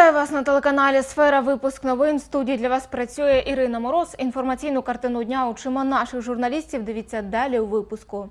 Вітаю вас на телеканалі Сфера. Випуск новин. В студії для вас працює Ірина Мороз. Інформаційну картину дня очима наших журналістів. Дивіться далі у випуску.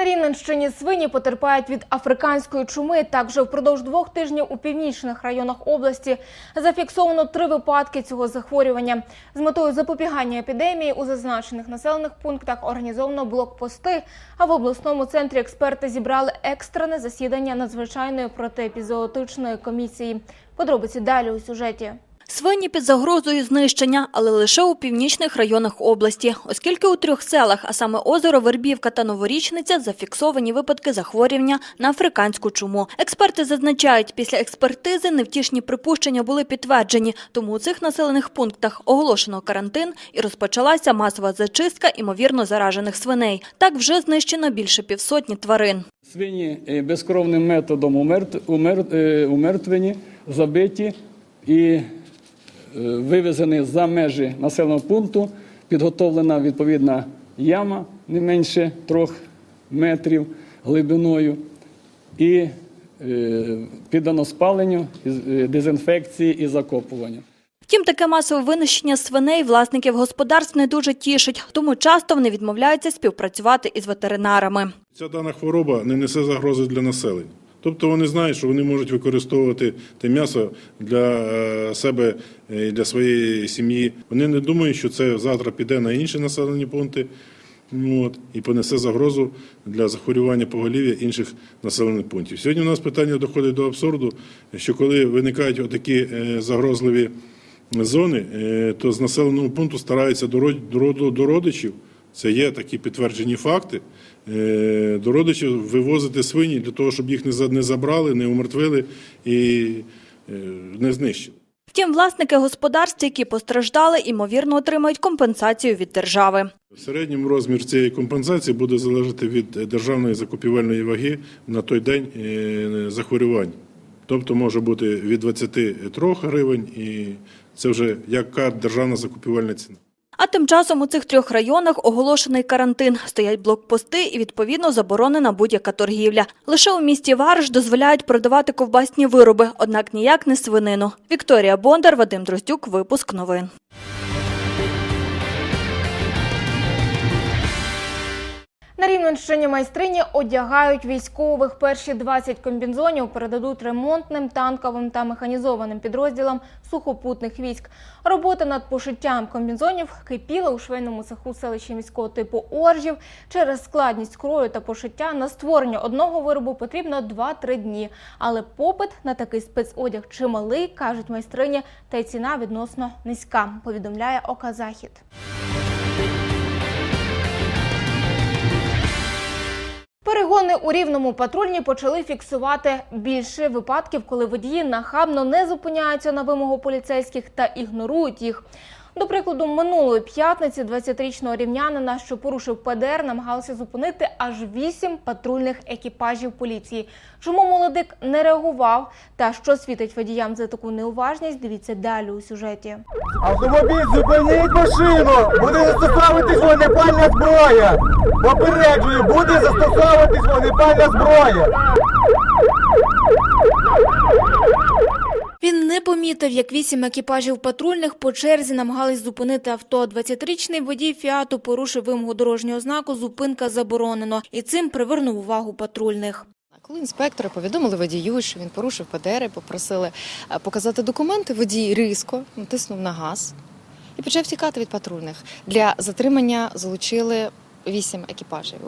На Рівненщині свині потерпають від африканської чуми. Так вже впродовж двох тижнів у північних районах області зафіксовано три випадки цього захворювання. З метою запобігання епідемії у зазначених населених пунктах організовано блокпости. А в обласному центрі експерти зібрали екстрене засідання надзвичайної протиепізоотичної комісії. Подробиці далі у сюжеті. Свині під загрозою знищення, але лише у північних районах області, оскільки у трьох селах, а саме озеро Вербівка та Новорічниця, зафіксовані випадки захворювання на африканську чуму. Експерти зазначають, після експертизи невтішні припущення були підтверджені, тому у цих населених пунктах оголошено карантин і розпочалася масова зачистка імовірно заражених свиней. Так вже знищено більше півсотні тварин. Свині е, безкровним методом е, умертвені, забиті і вивезені за межі населеного пункту. Підготовлена відповідна яма не менше трьох метрів глибиною і е, піддано спаленню, е, дезінфекції і закопуванню. Втім, таке масове винищення свиней власників господарств не дуже тішить, тому часто вони відмовляються співпрацювати із ветеринарами. Ця дана хвороба не несе загрози для населення. Тобто вони знають, що вони можуть використовувати те м'ясо для е, себе і для своєї сім'ї. Вони не думають, що це завтра піде на інші населені пункти от, і понесе загрозу для захворювання поголів'я інших населених пунктів. Сьогодні у нас питання доходить до абсурду, що коли виникають отакі е, загрозливі зони, е, то з населеного пункту стараються до родичів. Це є такі підтверджені факти. Е, До родичів вивозити свині для того, щоб їх не за- не забрали, не умертвили і е, не знищили. Втім, власники господарств, які постраждали, ймовірно отримають компенсацію від держави. В середньому розмір цієї компенсації буде залежати від державної закупівельної ваги на той день е, захворювань. Тобто може бути від 23 гривень, і це вже яка державна закупівельна ціна. А тим часом у цих трьох районах оголошений карантин. Стоять блокпости і, відповідно, заборонена будь-яка торгівля. Лише у місті Варш дозволяють продавати ковбасні вироби, однак ніяк не свинину. Вікторія Бондар, Вадим Дроздюк, випуск новин. Рівненщині майстрині одягають військових. Перші 20 комбінзонів передадуть ремонтним, танковим та механізованим підрозділам сухопутних військ. Робота над пошиттям комбінзонів кипіла у швейному цеху селища міського типу Оржів. Через складність крою та пошиття на створення одного виробу потрібно 2-3 дні. Але попит на такий спецодяг чималий, кажуть майстрині, та й ціна відносно низька, повідомляє Ока Перегони у рівному патрульні почали фіксувати більше випадків, коли водії нахабно не зупиняються на вимогу поліцейських та ігнорують їх. До прикладу, минулої п'ятниці 20-річного рівнянина, що порушив ПДР, намагалися зупинити аж вісім патрульних екіпажів поліції. Чому молодик не реагував та що світить водіям за таку неуважність? Дивіться далі у сюжеті. Автомобіль, зупиніть машину! Буде застосовуватись вогнепальна зброя! Попереджую, буде застосовуватись вогнепальна зброя! Він не помітив, як вісім екіпажів патрульних по черзі намагались зупинити авто. 20-річний водій «Фіату» порушив вимогу дорожнього знаку «Зупинка заборонено» і цим привернув увагу патрульних. Коли інспектори повідомили водію, що він порушив ПДР, попросили е, показати документи, водій різко натиснув на газ і почав тікати від патрульних. Для затримання залучили вісім екіпажів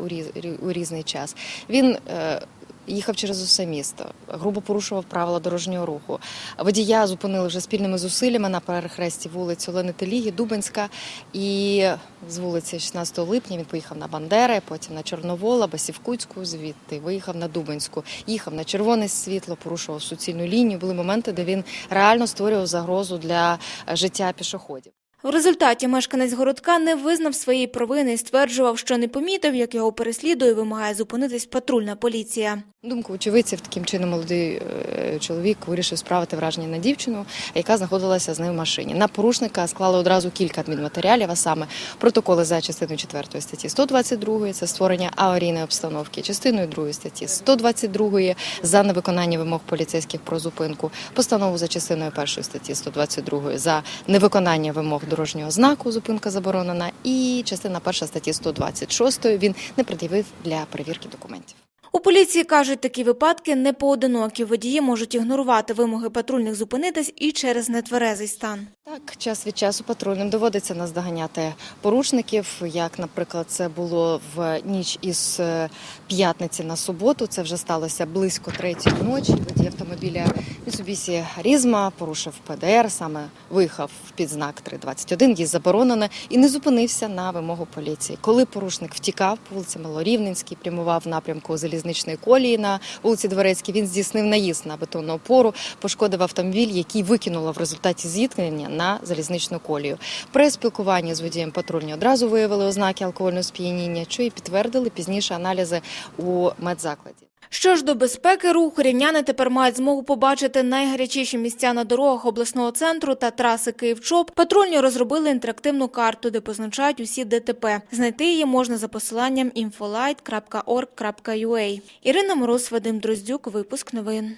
у різний час. Він е, їхав через усе місто, грубо порушував правила дорожнього руху. Водія зупинили вже спільними зусиллями на перехресті вулиць Олени Теліги, Дубенська. І з вулиці 16 липня він поїхав на Бандери, потім на Чорновола, Басівкутську, звідти виїхав на Дубенську, їхав на червоне світло, порушував суцільну лінію. Були моменти, де він реально створював загрозу для життя пішоходів. В результаті мешканець городка не визнав своєї провини і стверджував, що не помітив, як його переслідує вимагає зупинитись патрульна поліція. Думку очевидців, таким чином молодий е, чоловік вирішив справити враження на дівчину, яка знаходилася з ним в машині. На порушника склали одразу кілька адмінматеріалів, а саме протоколи за частиною 4 статті 122, це створення аварійної обстановки, частиною 2 статті 122 за невиконання вимог поліцейських про зупинку, постанову за частиною 1 статті 122 за невиконання вимог дорожнього знаку, зупинка заборонена, і частина перша статті 126 він не пред'явив для перевірки документів. У поліції кажуть, такі випадки не поодинокі. Водії можуть ігнорувати вимоги патрульних зупинитись і через нетверезий стан. Так, час від часу патрульним доводиться наздоганяти порушників, як, наприклад, це було в ніч із е, п'ятниці на суботу. Це вже сталося близько третьої ночі. Водій автомобіля Mitsubishi Різма порушив ПДР, саме виїхав під знак 321, їзд заборонено, і не зупинився на вимогу поліції. Коли порушник втікав по вулиці Малорівненській, прямував в напрямку залізничної колії на вулиці Дворецькій, він здійснив наїзд на бетонну опору, пошкодив автомобіль, який викинуло в результаті зіткнення на залізничну колію. При спілкуванні з водієм патрульні одразу виявили ознаки алкогольного сп'яніння, що і підтвердили пізніше аналізи у медзакладі. Що ж до безпеки руху, рівняни тепер мають змогу побачити найгарячіші місця на дорогах обласного центру та траси Київ-Чоп. Патрульні розробили інтерактивну карту, де позначають усі ДТП. Знайти її можна за посиланням infolight.org.ua. Ірина Мороз, Вадим Дроздюк, випуск новин.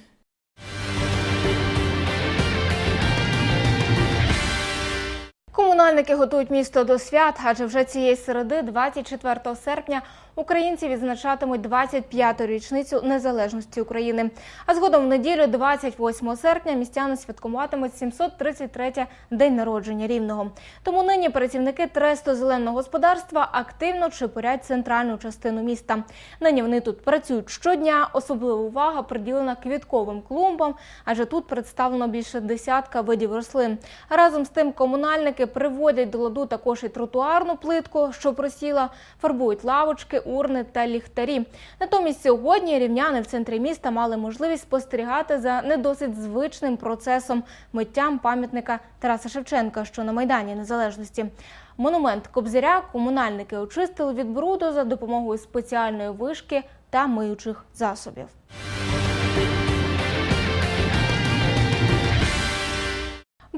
Комунальники готують місто до свят, адже вже цієї середи, 24 серпня, українці відзначатимуть 25-ту річницю незалежності України. А згодом в неділю, 28 серпня, містяни святкуватимуть 733-те день народження рівного. Тому нині працівники тресту зеленого господарства активно чепурять центральну частину міста. Нині вони тут працюють щодня. Особлива увага приділена квітковим клумбам, адже тут представлено більше десятка видів рослин. Разом з тим комунальники приводять до ладу також і тротуарну плитку, що просіла, фарбують лавочки, урни та ліхтарі. Натомість сьогодні рівняни в центрі міста мали можливість спостерігати за не досить звичним процесом миттям пам'ятника Тараса Шевченка, що на Майдані Незалежності. Монумент Кобзаря комунальники очистили від бруду за допомогою спеціальної вишки та миючих засобів.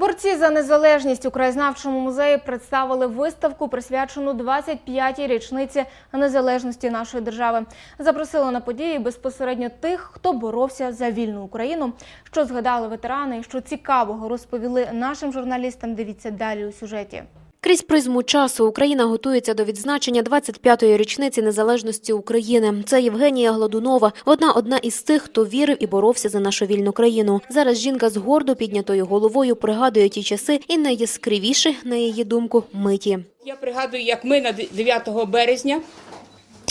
Борці за незалежність у краєзнавчому музеї представили виставку, присвячену 25-й річниці незалежності нашої держави. Запросили на події безпосередньо тих, хто боровся за вільну Україну. Що згадали ветерани, що цікавого розповіли нашим журналістам. Дивіться далі у сюжеті. Крізь призму часу Україна готується до відзначення 25-ї річниці незалежності України. Це Євгенія Гладунова, одна одна із тих, хто вірив і боровся за нашу вільну країну. Зараз жінка з гордо піднятою головою пригадує ті часи і найяскравіші, на її думку, миті. Я пригадую, як ми на 9 березня,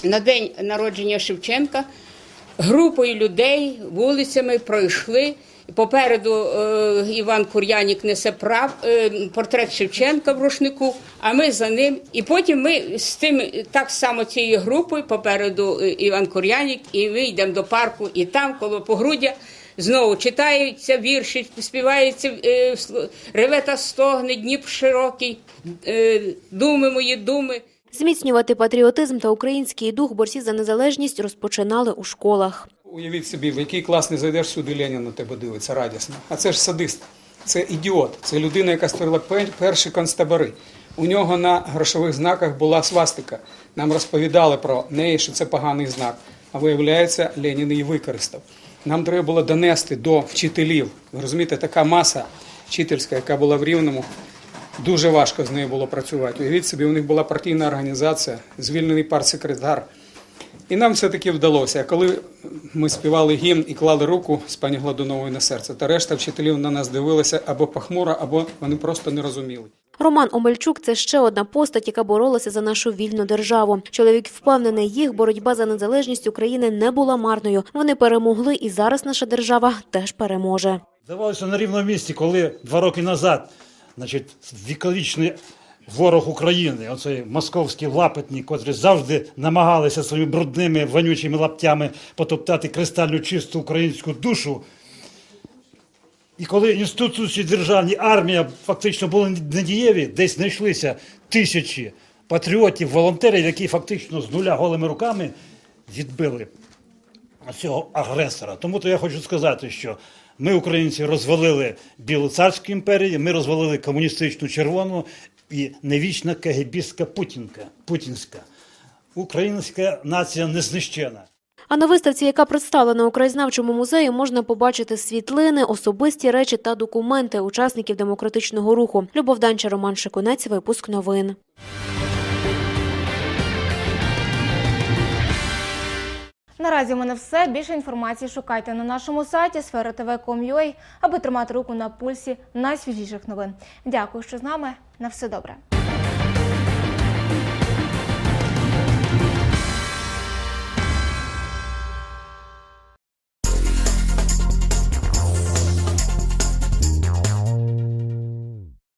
на день народження Шевченка, групою людей вулицями пройшли. Попереду е, Іван Кур'янік несе прав, е, портрет Шевченка в рушнику, а ми за ним. І потім ми з тим так само цією групою попереду е, Іван Кур'янік, і ми йдемо до парку, і там, коло погруддя, знову читаються вірші, співаються сло- реве та стогне, Дніп широкий, думи мої думи. Зміцнювати патріотизм та український дух борці за незалежність розпочинали у школах. Уявіть собі, в який клас не зайдеш сюди, Ленін на тебе дивиться радісно. А це ж садист, це ідіот, це людина, яка створила пер- перші концтабори. У нього на грошових знаках була свастика. Нам розповідали про неї, що це поганий знак. А виявляється, Ленін її використав. Нам треба було донести до вчителів. Ви розумієте, така маса вчительська, яка була в Рівному, дуже важко з нею було працювати. Уявіть собі, у них була партійна організація, звільнений партсекретар. І нам все-таки вдалося. Коли ми співали гімн і клали руку з пані Гладуновою на серце, та решта вчителів на нас дивилися або похмуро, або вони просто не розуміли. Роман Омельчук – це ще одна постать, яка боролася за нашу вільну державу. Чоловік впевнений, їх боротьба за незалежність України не була марною. Вони перемогли, і зараз наша держава теж переможе. Здавалося на рівному місці, коли два роки назад, значить, віковічний ворог України, оцей московські лапотні, котрі завжди намагалися своїми брудними вонючими лаптями потоптати кристально чисту українську душу, І коли інституції державні, армія фактично були недієві, десь знайшлися тисячі патріотів, волонтерів, які фактично з нуля голими руками відбили цього агресора. Тому то я хочу сказати, що ми, українці, розвалили Білу царську імперію, ми розвалили комуністичну червону і невічна кагебістська путінка, путінська. Українська нація не знищена. А на виставці, яка представлена у краєзнавчому музеї, можна побачити світлини, особисті речі та документи учасників демократичного руху. Любов Данча, Роман Шикунець, випуск новин. Наразі у мене все. Більше інформації шукайте на нашому сайті sfera.tv.com.ua, аби тримати руку на пульсі найсвіжіших новин. Дякую, що з нами. На все добре.